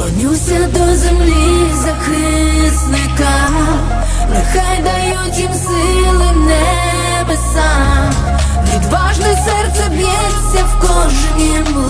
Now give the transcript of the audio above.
Клонюся до землі захисника, нехай дають їм сили небеса, відважне серце б'ється в кожній лиш